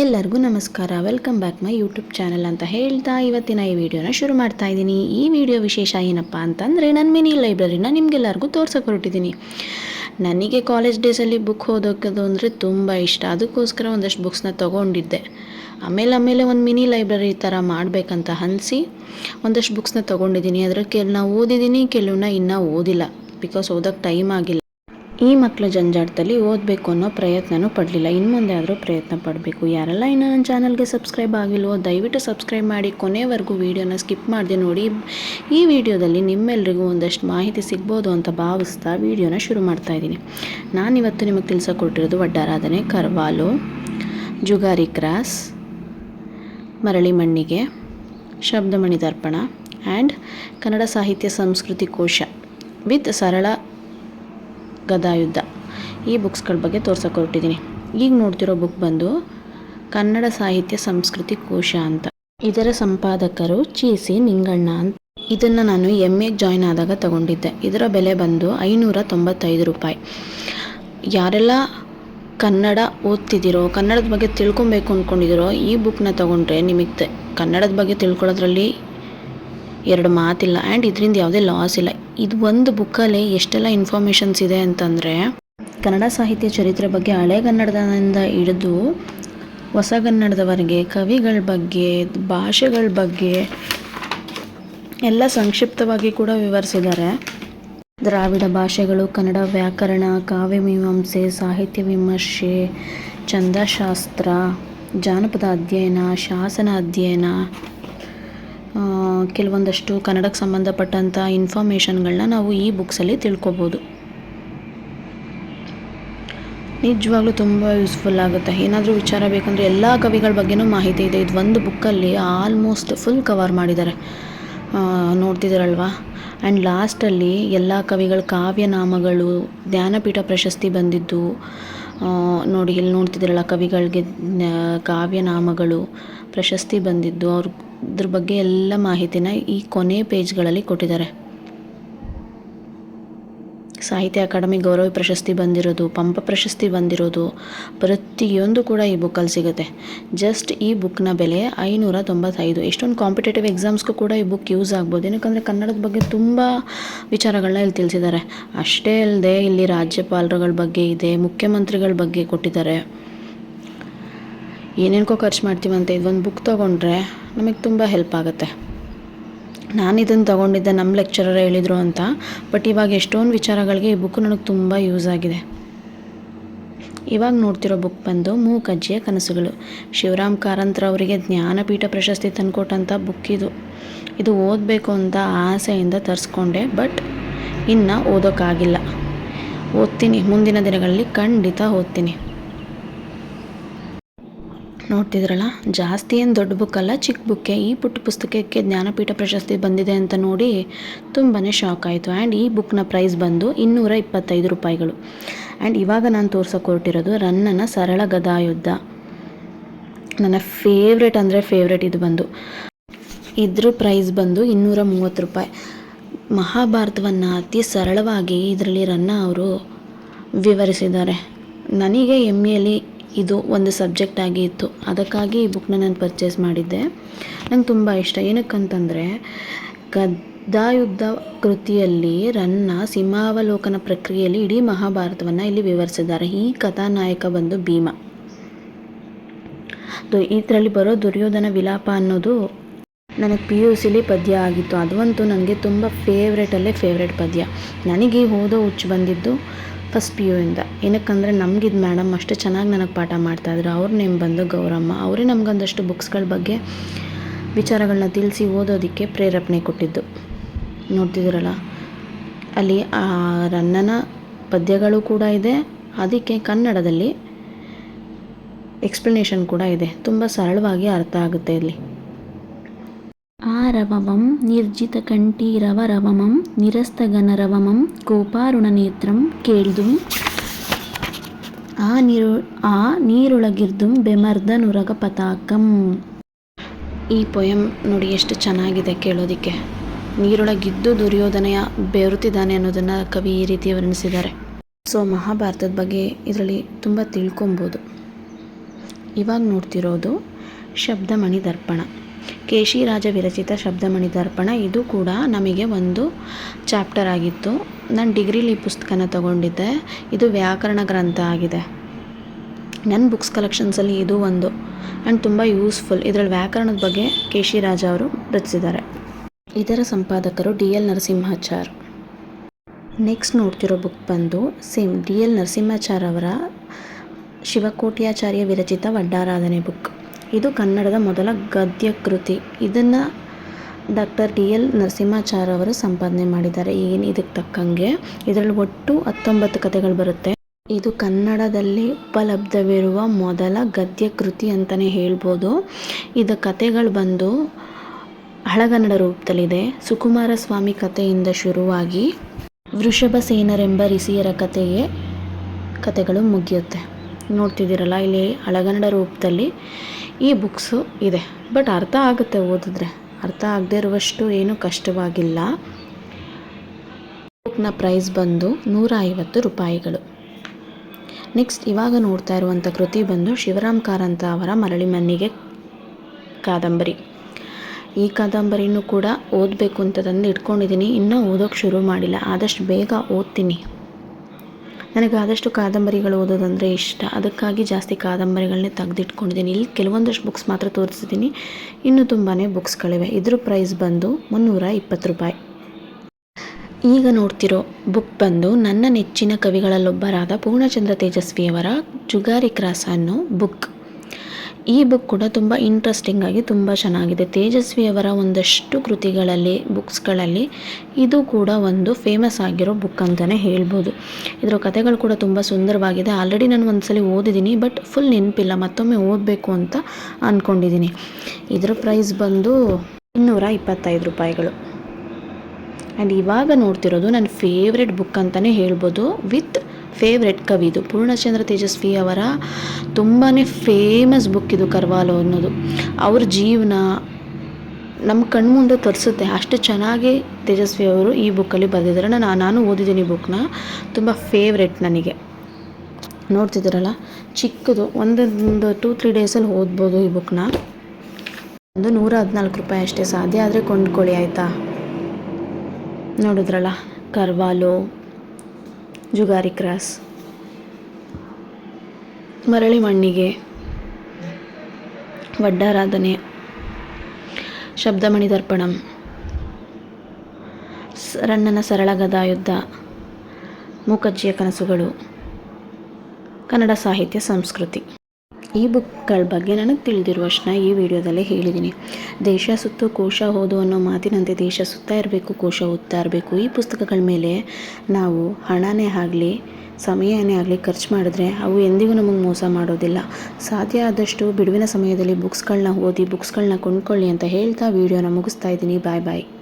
ಎಲ್ಲರಿಗೂ ನಮಸ್ಕಾರ. Welcome back my YouTube channel ಅಂತ ಹೇಳ್ತಾ ಇವತ್ತಿನ ಈ ವಿಡಿಯೋನ ಶುರು ಮಾಡ್ತಾ ಇದ್ದೀನಿ. ಈ ವಿಡಿಯೋ ವಿಶೇಷ ಏನಪ್ಪ ಅಂತಂದರೆ ನನ್ನ ಮಿನಿ ಲೈಬ್ರರಿನ ನಿಮಗೆಲ್ಲರಿಗೂ ತೋರ್ಸೋಕೆ ಹೊರಟಿದ್ದೀನಿ ನನಗೆ ಕಾಲೇಜ್ ಡೇಸಲ್ಲಿ ಬುಕ್ ಓದೋಕ್ಕೋದು ಅಂದರೆ ತುಂಬ ಇಷ್ಟ. ಅದಕ್ಕೋಸ್ಕರ ಒಂದಷ್ಟು ಬುಕ್ಸ್ನ ತೊಗೊಂಡಿದ್ದೆ. ಆಮೇಲೆ ಆಮೇಲೆ ಒಂದು ಮಿನಿ ಲೈಬ್ರರಿ ಥರ ಮಾಡಬೇಕಂತ ಅನಿಸಿ ಒಂದಷ್ಟು ಬುಕ್ಸ್ನ ತೊಗೊಂಡಿದ್ದೀನಿ. ಅದರ ಕೆಲವು ಓದಿದ್ದೀನಿ ಕೆಲವನ್ನ ಇನ್ನೂ ಓದಿಲ್ಲ. ಬಿಕಾಸ್ ಓದೋಕ್ಕೆ ಟೈಮ್ ಆಗಿಲ್ಲ. ಈ ಮಕ್ಕಳ ಜಂಜಾಟದಲ್ಲಿ ಓದಬೇಕು ಅನ್ನೋ ಪ್ರಯತ್ನನೂ ಪಡಲಿಲ್ಲ. ಇನ್ನು ಮುಂದೆ ಆದರೂ ಪ್ರಯತ್ನ ಪಡಬೇಕು. ಯಾರೆಲ್ಲ ಇನ್ನೂ ನನ್ನ ಚಾನಲ್ಗೆ ಸಬ್ಸ್ಕ್ರೈಬ್ ಆಗಿಲ್ವೋ, ದಯವಿಟ್ಟು ಸಬ್ಸ್ಕ್ರೈಬ್ ಮಾಡಿ. ಕೊನೆವರೆಗೂ ವೀಡಿಯೋನ ಸ್ಕಿಪ್ ಮಾಡದೆ ನೋಡಿ. ಈ ವಿಡಿಯೋದಲ್ಲಿ ನಿಮ್ಮೆಲ್ರಿಗೂ ಒಂದಷ್ಟು ಮಾಹಿತಿ ಸಿಗ್ಬೋದು ಅಂತ ಭಾವಿಸ್ತಾ ವಿಡಿಯೋನ ಶುರು ಮಾಡ್ತಾ ಇದ್ದೀನಿ. ನಾನಿವತ್ತು ನಿಮಗೆ ತಿಳಿಸಕೊಟ್ಟಿರೋದು ಒಡ್ಡಾರಾಧನೆ Karvalo, Jugari cross, Marali Mannige Shabdamani Darpana and Kannada ಸಾಹಿತ್ಯ ಸಂಸ್ಕೃತಿ ಕೋಶ ವಿತ್ ಸರಳ ಗದಾಯುದ್ಧ. ಈ ಬುಕ್ಸ್ಗಳ ಬಗ್ಗೆ ತೋರ್ಸೋಕೆ ಹೊರಟಿದ್ದೀನಿ ಈಗ ನೋಡ್ತಿರೋ ಬುಕ್ ಬಂದು ಕನ್ನಡ ಸಾಹಿತ್ಯ ಸಂಸ್ಕೃತಿ ಕೋಶ ಅಂತ. ಇದರ ಸಂಪಾದಕರು ಚೀಸಿ ನಿಂಗಣ್ಣ ಅಂತ. ಇದನ್ನು ನಾನು ಎಂ ಎಗೆ ಜಾಯ್ನ್ ಆದಾಗ ತಗೊಂಡಿದ್ದೆ. ಇದರ ಬೆಲೆ ಬಂದು ಐನೂರ ತೊಂಬತ್ತೈದು ರೂಪಾಯಿ. ಯಾರೆಲ್ಲ ಕನ್ನಡ ಓದ್ತಿದ್ದೀರೋ, ಕನ್ನಡದ ಬಗ್ಗೆ ತಿಳ್ಕೊಬೇಕು ಅಂದ್ಕೊಂಡಿದ್ದೀರೋ ಈ ಬುಕ್ನ ತೊಗೊಂಡ್ರೆ ನಿಮಗೆ ಕನ್ನಡದ ಬಗ್ಗೆ ತಿಳ್ಕೊಳ್ಳೋದ್ರಲ್ಲಿ ಎರಡು ಮಾತಿಲ್ಲ. ಆ್ಯಂಡ್ ಇದರಿಂದ ಯಾವುದೇ ಲಾಸ್ ಇಲ್ಲ. ಇದು ಒಂದು ಬುಕ್ಕಲ್ಲಿ ಎಷ್ಟೆಲ್ಲ ಇನ್ಫಾರ್ಮೇಷನ್ಸ್ ಇದೆ ಅಂತಂದರೆ, ಕನ್ನಡ ಸಾಹಿತ್ಯ ಚರಿತ್ರೆ ಬಗ್ಗೆ ಹಳೆಗನ್ನಡದಿಂದ ಹಿಡಿದು ಹೊಸಗನ್ನಡದವರೆಗೆ ಕವಿಗಳ ಬಗ್ಗೆ, ಭಾಷೆಗಳ ಬಗ್ಗೆ ಎಲ್ಲ ಸಂಕ್ಷಿಪ್ತವಾಗಿ ಕೂಡ ವಿವರಿಸಿದ್ದಾರೆ. ದ್ರಾವಿಡ ಭಾಷೆಗಳು, ಕನ್ನಡ ವ್ಯಾಕರಣ ಕಾವ್ಯಮೀಮಾಂಸೆ ಸಾಹಿತ್ಯ ವಿಮರ್ಶೆ, ಛಂದಶಾಸ್ತ್ರ, ಜಾನಪದ ಅಧ್ಯಯನ, ಶಾಸನ ಅಧ್ಯಯನ ಕೆಲವೊಂದಷ್ಟು ಕನ್ನಡಕ್ಕೆ ಸಂಬಂಧಪಟ್ಟಂಥ ಇನ್ಫಾರ್ಮೇಷನ್ಗಳನ್ನ ನಾವು ಈ ಬುಕ್ಸಲ್ಲಿ ತಿಳ್ಕೊಬೋದು. ನಿಜವಾಗ್ಲೂ ತುಂಬ ಯೂಸ್ಫುಲ್ ಆಗುತ್ತೆ. ಏನಾದರೂ ವಿಚಾರ ಬೇಕಂದರೆ ಎಲ್ಲ ಕವಿಗಳ ಬಗ್ಗೆನೂ ಮಾಹಿತಿ ಇದೆ. ಇದು ಒಂದು ಬುಕ್ಕಲ್ಲಿ ಆಲ್ಮೋಸ್ಟ್ ಫುಲ್ ಕವರ್ ಮಾಡಿದ್ದಾರೆ. ನೋಡ್ತಿದ್ದೀರಲ್ವಾ? ಆ್ಯಂಡ್ ಲಾಸ್ಟಲ್ಲಿ ಎಲ್ಲ ಕವಿಗಳ ಕಾವ್ಯನಾಮಗಳು, ಜ್ಞಾನಪೀಠ ಪ್ರಶಸ್ತಿ ಬಂದಿದ್ದು ನೋಡಿ, ಇಲ್ಲಿ ನೋಡ್ತಿದ್ದೀರಲ್ಲ ಕವಿಗಳಿಗೆ ಕಾವ್ಯನಾಮಗಳು ಪ್ರಶಸ್ತಿ ಬಂದಿದ್ದು. ಅವ್ರ ಇದ್ರ ಬಗ್ಗೆ ಎಲ್ಲ ಮಾಹಿತಿನ ಈ ಕೊನೆ ಪೇಜ್ಗಳಲ್ಲಿ ಕೊಟ್ಟಿದ್ದಾರೆ. ಸಾಹಿತ್ಯ ಅಕಾಡೆಮಿ ಗೌರವ ಪ್ರಶಸ್ತಿ ಬಂದಿರೋದು, ಪಂಪ ಪ್ರಶಸ್ತಿ ಬಂದಿರೋದು, ಪ್ರತಿಯೊಂದು ಕೂಡ ಈ ಬುಕ್ಕಲ್ಲಿ ಸಿಗುತ್ತೆ. ಜಸ್ಟ್ ಈ ಬುಕ್ನ ಬೆಲೆ ಐನೂರ ತೊಂಬತ್ತೈದು ಎಷ್ಟೊಂದು ಕಾಂಪಿಟೇಟಿವ್ ಎಕ್ಸಾಮ್ಸ್ಗೂ ಕೂಡ ಈ ಬುಕ್ ಯೂಸ್ ಆಗ್ಬೋದು. ಏನಕ್ಕಂದರೆ ಕನ್ನಡದ ಬಗ್ಗೆ ತುಂಬ ವಿಚಾರಗಳನ್ನ ಇಲ್ಲಿ ತಿಳಿಸಿದ್ದಾರೆ. ಅಷ್ಟೇ ಅಲ್ಲದೆ ಇಲ್ಲಿ ರಾಜ್ಯಪಾಲರುಗಳ ಬಗ್ಗೆ ಇದೆ, ಮುಖ್ಯಮಂತ್ರಿಗಳ ಬಗ್ಗೆ ಕೊಟ್ಟಿದ್ದಾರೆ. ಏನೇನಕ್ಕೋ ಖರ್ಚು ಮಾಡ್ತೀವಂತೆ, ಇದೊಂದು ಬುಕ್ ತೊಗೊಂಡ್ರೆ ನಮಗೆ ತುಂಬ ಹೆಲ್ಪ್ ಆಗುತ್ತೆ. ನಾನು ಇದನ್ನು ತೊಗೊಂಡಿದ್ದೆ ನಮ್ಮ ಲೆಕ್ಚರರ್ ಹೇಳಿದರು ಅಂತ ಬಟ್ ಇವಾಗ ಎಷ್ಟೊಂದು ವಿಚಾರಗಳಿಗೆ ಈ ಬುಕ್ ನನಗೆ ತುಂಬ ಯೂಸ್ ಆಗಿದೆ. ಇವಾಗ ನೋಡ್ತಿರೋ ಬುಕ್ ಬಂದು ಮೂಕಜ್ಜಿಯ ಕನಸುಗಳು. ಶಿವರಾಮ್ ಕಾರಂತ್ರವರಿಗೆ ಜ್ಞಾನಪೀಠ ಪ್ರಶಸ್ತಿ ತಂದುಕೊಟ್ಟಂಥ ಬುಕ್ ಇದು. ಇದು ಓದಬೇಕು ಅಂತ ಆಸೆಯಿಂದ ತರಿಸ್ಕೊಂಡೆ ಬಟ್ ಇನ್ನು ಓದೋಕ್ಕಾಗಿಲ್ಲ ಓದ್ತೀನಿ, ಮುಂದಿನ ದಿನಗಳಲ್ಲಿ ಖಂಡಿತ ಓದ್ತೀನಿ. ನೋಡ್ತಿದ್ರಲ್ಲ? ಜಾಸ್ತಿ ಏನು ದೊಡ್ಡ ಬುಕ್ಕಲ್ಲ ಚಿಕ್ಕ ಬುಕ್ಕೆ ಈ ಪುಟ್ಟ ಪುಸ್ತಕಕ್ಕೆ ಜ್ಞಾನಪೀಠ ಪ್ರಶಸ್ತಿ ಬಂದಿದೆ ಅಂತ ನೋಡಿ ತುಂಬಾ ಶಾಕ್ ಆಯಿತು. ಆ್ಯಂಡ್ ಈ ಬುಕ್ನ ಪ್ರೈಸ್ ಬಂದು ಇನ್ನೂರ ಇಪ್ಪತ್ತೈದು ರೂಪಾಯಿಗಳು. ಆ್ಯಂಡ್ ಇವಾಗ ನಾನು ತೋರ್ಸೋಕೆ ಹೊರಟಿರೋದು ರನ್ನನ ಸರಳ ಗದಾಯುದ್ಧ ನನ್ನ ಫೇವ್ರೆಟ್ ಅಂದರೆ ಫೇವ್ರೆಟ್ ಇದು ಬಂದು. ಇದ್ರ ಪ್ರೈಸ್ ಬಂದು ಇನ್ನೂರ ಮೂವತ್ತು ರೂಪಾಯಿ. ಮಹಾಭಾರತವನ್ನು ಅತಿ ಸರಳವಾಗಿ ಇದರಲ್ಲಿ ರನ್ನ ಅವರು ವಿವರಿಸಿದ್ದಾರೆ. ನನಗೆ ಎಂ ಎಲ್ಲಿ ಇದು ಒಂದು ಸಬ್ಜೆಕ್ಟ್ ಆಗಿ ಇತ್ತು. ಅದಕ್ಕಾಗಿ ಈ ಬುಕ್ನ ನಾನು ಪರ್ಚೇಸ್ ಮಾಡಿದ್ದೆ. ನಂಗೆ ತುಂಬ ಇಷ್ಟ. ಏನಕ್ಕಂತಂದರೆ ಗದ್ದಾಯುದ್ಧ ಕೃತಿಯಲ್ಲಿ ರನ್ನ ಸಿಂಹಾವಲೋಕನ ಪ್ರಕ್ರಿಯೆಯಲ್ಲಿ ಇಡೀ ಮಹಾಭಾರತವನ್ನು ಇಲ್ಲಿ ವಿವರಿಸಿದ್ದಾರೆ. ಈ ಕಥಾನಾಯಕ ಬಂದು ಭೀಮ. ಇದರಲ್ಲಿ ಬರೋ ದುರ್ಯೋಧನ ವಿಲಾಪ ಅನ್ನೋದು ನನಗೆ ಪಿ ಯು ಸಿಲಿ ಪದ್ಯ ಆಗಿತ್ತು. ಅದಂತೂ ನನಗೆ ತುಂಬ ಫೇವ್ರೇಟಲ್ಲೇ ಫೇವ್ರೇಟ್ ಪದ್ಯ. ನನಗೆ ಓದೋ ಹುಚ್ಚು ಬಂದಿದ್ದು ಫಸ್ಟ್ ಪಿ ಯು ಇಂದ ಏನಕ್ಕಂದರೆ ನಮಗಿದು ಮೇಡಮ್ ಅಷ್ಟು ಚೆನ್ನಾಗಿ ನನಗೆ ಪಾಠ ಮಾಡ್ತಾಯಿದ್ರು ಅವ್ರ ನೇಮ್ ಬಂದು ಗೌರಮ್ಮ. ಅವರೇ ನಮಗೊಂದಷ್ಟು ಬುಕ್ಸ್ಗಳ ಬಗ್ಗೆ ವಿಚಾರಗಳನ್ನ ತಿಳಿಸಿ ಓದೋದಕ್ಕೆ ಪ್ರೇರೇಪಣೆ ಕೊಟ್ಟಿದ್ದು. ನೋಡ್ತಿದ್ದೀರಲ್ಲ? ಅಲ್ಲಿ ಆ ರನ್ನನ ಪದ್ಯಗಳು ಕೂಡ ಇದೆ. ಅದಕ್ಕೆ ಕನ್ನಡದಲ್ಲಿ ಎಕ್ಸ್ಪ್ಲನೇಷನ್ ಕೂಡ ಇದೆ. ತುಂಬ ಸರಳವಾಗಿ ಅರ್ಥ ಆಗುತ್ತೆ ಇಲ್ಲಿ. ನಿರ್ಜಿತ ಕಂಠೀರವರವಮಂ ನಿರಸ್ತಗನರವಮಂ ಕೋಪಾರುಣನೇತ್ರಂ ಕೇಳ್ದುಂ ಆ ನೀರು ಆ ನೀರೊಳಗಿರ್ದುಂ ಬೆಮರ್ದನುರಗ ಪತಾಕಂ ಈ ಪೊಯಂ ನೋಡಿ ಎಷ್ಟು ಚೆನ್ನಾಗಿದೆ ಕೇಳೋದಕ್ಕೆ. ನೀರೊಳಗಿದ್ದು ದುರ್ಯೋಧನೆಯ ಬೆರುತ್ತಿದ್ದಾನೆ ಅನ್ನೋದನ್ನು ಕವಿ ಈ ರೀತಿ ವರ್ಣಿಸಿದ್ದಾರೆ ಸೊ, ಮಹಾಭಾರತದ ಬಗ್ಗೆ ಇದರಲ್ಲಿ ತುಂಬ ತಿಳ್ಕೊಬೋದು ಇವಾಗ ನೋಡ್ತಿರೋದು ಶಬ್ದಮಣಿ ದರ್ಪಣ ಕೇಶಿರಾಜ ವಿರಚಿತ ಶಬ್ದಮಣಿ ದರ್ಪಣ ಇದು ಕೂಡ ನಮಗೆ ಒಂದು ಚಾಪ್ಟರ್ ಆಗಿತ್ತು. ನಾನು ಡಿಗ್ರಿಲಿ ಈ ಪುಸ್ತಕನ ತಗೊಂಡಿದ್ದೆ. ಇದು ವ್ಯಾಕರಣ ಗ್ರಂಥ ಆಗಿದೆ. ನನ್ನ ಬುಕ್ಸ್ ಕಲೆಕ್ಷನ್ಸಲ್ಲಿ ಇದು ಒಂದು ಆ್ಯಂಡ್ ತುಂಬ ಯೂಸ್ಫುಲ್. ಇದರಲ್ಲಿ ವ್ಯಾಕರಣದ ಬಗ್ಗೆ ಕೇಶಿರಾಜ ಅವರು ರಚಿಸಿದ್ದಾರೆ. ಇದರ ಸಂಪಾದಕರು ಡಿ ಎಲ್ ನರಸಿಂಹಾಚಾರ್. ನೆಕ್ಸ್ಟ್ ನೋಡ್ತಿರೋ ಬುಕ್ ಬಂದು ಸೇಮ್ ಡಿ ಎಲ್ ನರಸಿಂಹಾಚಾರ್ ಅವರ ಶಿವಕೋಟ್ಯಾಚಾರ್ಯ ವಿರಚಿತ ವಡ್ಡಾರಾಧನೆ ಬುಕ್. ಇದು ಕನ್ನಡದ ಮೊದಲ ಗದ್ಯ ಕೃತಿ ಇದನ್ನು ಡಾಕ್ಟರ್ ಡಿ ಎಲ್ ನರಸಿಂಹಾಚಾರ್ ಅವರು ಸಂಪಾದನೆ ಮಾಡಿದ್ದಾರೆ. ಏನು ಇದಕ್ಕೆ ತಕ್ಕಂಗೆ ಇದರಲ್ಲಿ ಒಟ್ಟು ಹತ್ತೊಂಬತ್ತು ಕಥೆಗಳು ಬರುತ್ತೆ. ಇದು ಕನ್ನಡದಲ್ಲಿ ಉಪಲಬ್ಧವಿರುವ ಮೊದಲ ಗದ್ಯ ಕೃತಿ ಅಂತಲೇ ಹೇಳ್ಬೋದು. ಇದು ಕಥೆಗಳು ಬಂದು ಹಳಗನ್ನಡ ರೂಪದಲ್ಲಿದೆ. ಸುಕುಮಾರ ಸ್ವಾಮಿ ಕಥೆಯಿಂದ ಶುರುವಾಗಿ ವೃಷಭ ಸೇನರೆಂಬ ಋಷಿಯರ ಕಥೆಯೇ ಕಥೆಗಳು ಮುಗಿಯುತ್ತೆ. ನೋಡ್ತಿದ್ದೀರಲ್ಲ, ಇಲ್ಲಿ ಹಳಗನ್ನಡ ರೂಪದಲ್ಲಿ ಈ ಬುಕ್ಸು ಇದೆ. ಬಟ್ ಅರ್ಥ ಆಗುತ್ತೆ ಓದಿದ್ರೆ. ಅರ್ಥ ಆಗದೇ ಇರುವಷ್ಟು ಏನೂ ಕಷ್ಟವಾಗಿಲ್ಲ. ಬುಕ್ನ ಪ್ರೈಸ್ ಬಂದು ನೂರ ಐವತ್ತು ರೂಪಾಯಿಗಳು. ನೆಕ್ಸ್ಟ್ ಇವಾಗ ನೋಡ್ತಾ ಇರುವಂಥ ಕೃತಿ ಬಂದು ಶಿವರಾಮ್ ಕಾರಂತ ಅವರ ಮರಳಿ ಮಣ್ಣಿಗೆ ಕಾದಂಬರಿ. ಈ ಕಾದಂಬರಿನೂ ಕೂಡ ಓದಬೇಕು ಅಂತ ತಂದು ಇಟ್ಕೊಂಡಿದ್ದೀನಿ. ಇನ್ನೂ ಓದೋಕ್ಕೆ ಶುರು ಮಾಡಿಲ್ಲ. ಆದಷ್ಟು ಬೇಗ ಓದ್ತೀನಿ. ನನಗೆ ಆದಷ್ಟು ಕಾದಂಬರಿಗಳು ಓದೋದಂದರೆ ಇಷ್ಟ. ಅದಕ್ಕಾಗಿ ಜಾಸ್ತಿ ಕಾದಂಬರಿಗಳನ್ನೇ ತೆಗೆದಿಟ್ಕೊಂಡಿದ್ದೀನಿ. ಇಲ್ಲಿ ಕೆಲವೊಂದಷ್ಟು ಬುಕ್ಸ್ ಮಾತ್ರ ತೋರಿಸಿದ್ದೀನಿ ಇನ್ನೂ ತುಂಬಾ ಬುಕ್ಸ್ಗಳಿವೆ ಇದ್ರ ಪ್ರೈಸ್ ಬಂದು ಮುನ್ನೂರ ಇಪ್ಪತ್ತು ರೂಪಾಯಿ. ಈಗ ನೋಡ್ತಿರೋ ಬುಕ್ ಬಂದು ನನ್ನ ನೆಚ್ಚಿನ ಕವಿಗಳಲ್ಲೊಬ್ಬರಾದ ಪೂರ್ಣಚಂದ್ರ ತೇಜಸ್ವಿಯವರ ಜುಗಾರಿ ಕ್ರಾಸ್ ಅನ್ನೋ ಬುಕ್ ಈ ಬುಕ್ ಕೂಡ ತುಂಬ ಇಂಟ್ರೆಸ್ಟಿಂಗ್ ಆಗಿ ತುಂಬ ಚೆನ್ನಾಗಿದೆ. ತೇಜಸ್ವಿಯವರ ಒಂದಷ್ಟು ಕೃತಿಗಳಲ್ಲಿ ಬುಕ್ಸ್ಗಳಲ್ಲಿ ಇದು ಕೂಡ ಒಂದು ಫೇಮಸ್ ಆಗಿರೋ ಬುಕ್ ಅಂತಲೇ ಹೇಳ್ಬೋದು. ಇದರ ಕಥೆಗಳು ಕೂಡ ತುಂಬ ಸುಂದರವಾಗಿದೆ. ಆಲ್ರೆಡಿ ನಾನು ಒಂದ್ಸಲಿ ಓದಿದ್ದೀನಿ ಬಟ್ ಫುಲ್ ನೆನಪಿಲ್ಲ. ಮತ್ತೊಮ್ಮೆ ಓದಬೇಕು ಅಂತ ಅಂದ್ಕೊಂಡಿದ್ದೀನಿ ಇದರ ಪ್ರೈಸ್ ಬಂದು ಇನ್ನೂರ ಇಪ್ಪತ್ತೈದು ರೂಪಾಯಿಗಳು. ಆ್ಯಂಡ್ ಇವಾಗ ನೋಡ್ತಿರೋದು ನನ್ನ ಫೇವ್ರೆಟ್ ಬುಕ್ ಅಂತಲೇ ಹೇಳ್ಬೋದು. ವಿತ್ ಫೇವ್ರೆಟ್ ಕವಿ ಇದು. ಪೂರ್ಣಚಂದ್ರ ತೇಜಸ್ವಿ ಅವರ ತುಂಬಾ ಫೇಮಸ್ ಬುಕ್ ಇದು ಕರ್ವಾಲೋ ಅನ್ನೋದು. ಅವ್ರ ಜೀವನ ನಮ್ಮ ಕಣ್ಮುಂದೆ ತರಿಸುತ್ತೆ. ಅಷ್ಟು ಚೆನ್ನಾಗಿ ತೇಜಸ್ವಿ ಅವರು ಈ ಬುಕ್ಕಲ್ಲಿ ಬರೆದಿದ್ದಾರೆ. ನಾನು ನಾನು ಓದಿದ್ದೀನಿ ಬುಕ್ನ ತುಂಬ ಫೇವ್ರೆಟ್ ನನಗೆ. ನೋಡ್ತಿದ್ದೀರಲ್ಲ? ಚಿಕ್ಕದು ಒಂದೊಂದು ಟೂ ತ್ರೀ ಡೇಸಲ್ಲಿ ಓದ್ಬೋದು ಈ ಬುಕ್ನ ಒಂದು ನೂರ ಹದಿನಾಲ್ಕು ರೂಪಾಯಿ ಅಷ್ಟೇ. ಸಾಧ್ಯ ಆದರೆ ಕೊಂಡ್ಕೊಳ್ಳಿ, ಆಯಿತಾ? ನೋಡಿದ್ರಲ್ಲ? ಕರ್ವಾಲೋ ಜುಗಾರಿ ಕ್ರಾಸ್. ಮರಳಿ ಮಣ್ಣಿಗೆ ವಡ್ಡಾರಾಧನೆ. ಶಬ್ದಮಣಿ ದರ್ಪಣಂ. ರಣ್ಣನ ಸರಳ ಗದಾಯುದ್ಧ. ಮೂಕಜ್ಜಿಯ ಕನಸುಗಳು. ಕನ್ನಡ ಸಾಹಿತ್ಯ ಸಂಸ್ಕೃತಿ. ಈ ಬುಕ್ಗಳ ಬಗ್ಗೆ ನನಗೆ ತಿಳಿದಿರುವಷ್ಟನ್ನ ಈ ವಿಡಿಯೋದಲ್ಲೇ ಹೇಳಿದ್ದೀನಿ ದೇಶ ಸುತ್ತು ಕೋಶ ಓದು ಅನ್ನೋ ಮಾತಿನಂತೆ ದೇಶ ಸುತ್ತಾ ಇರಬೇಕು, ಕೋಶ ಓದ್ತಾ ಇರಬೇಕು. ಈ ಪುಸ್ತಕಗಳ ಮೇಲೆ ನಾವು ಹಣನೇ ಆಗಲಿ, ಸಮಯನೇ ಆಗಲಿ ಖರ್ಚು ಮಾಡಿದ್ರೆ ಅವು ಎಂದಿಗೂ ನಮಗೆ ಮೋಸ ಮಾಡೋದಿಲ್ಲ. ಸಾಧ್ಯ ಆದಷ್ಟು ಬಿಡುವಿನ ಸಮಯದಲ್ಲಿ ಬುಕ್ಸ್ಗಳನ್ನ ಓದಿ, ಬುಕ್ಸ್ಗಳನ್ನ ಕೊಂಡ್ಕೊಳ್ಳಿ ಅಂತ ಹೇಳ್ತಾ ವಿಡಿಯೋನ ಮುಗಿಸ್ತಾ ಇದ್ದೀನಿ. ಬಾಯ್ ಬಾಯ್.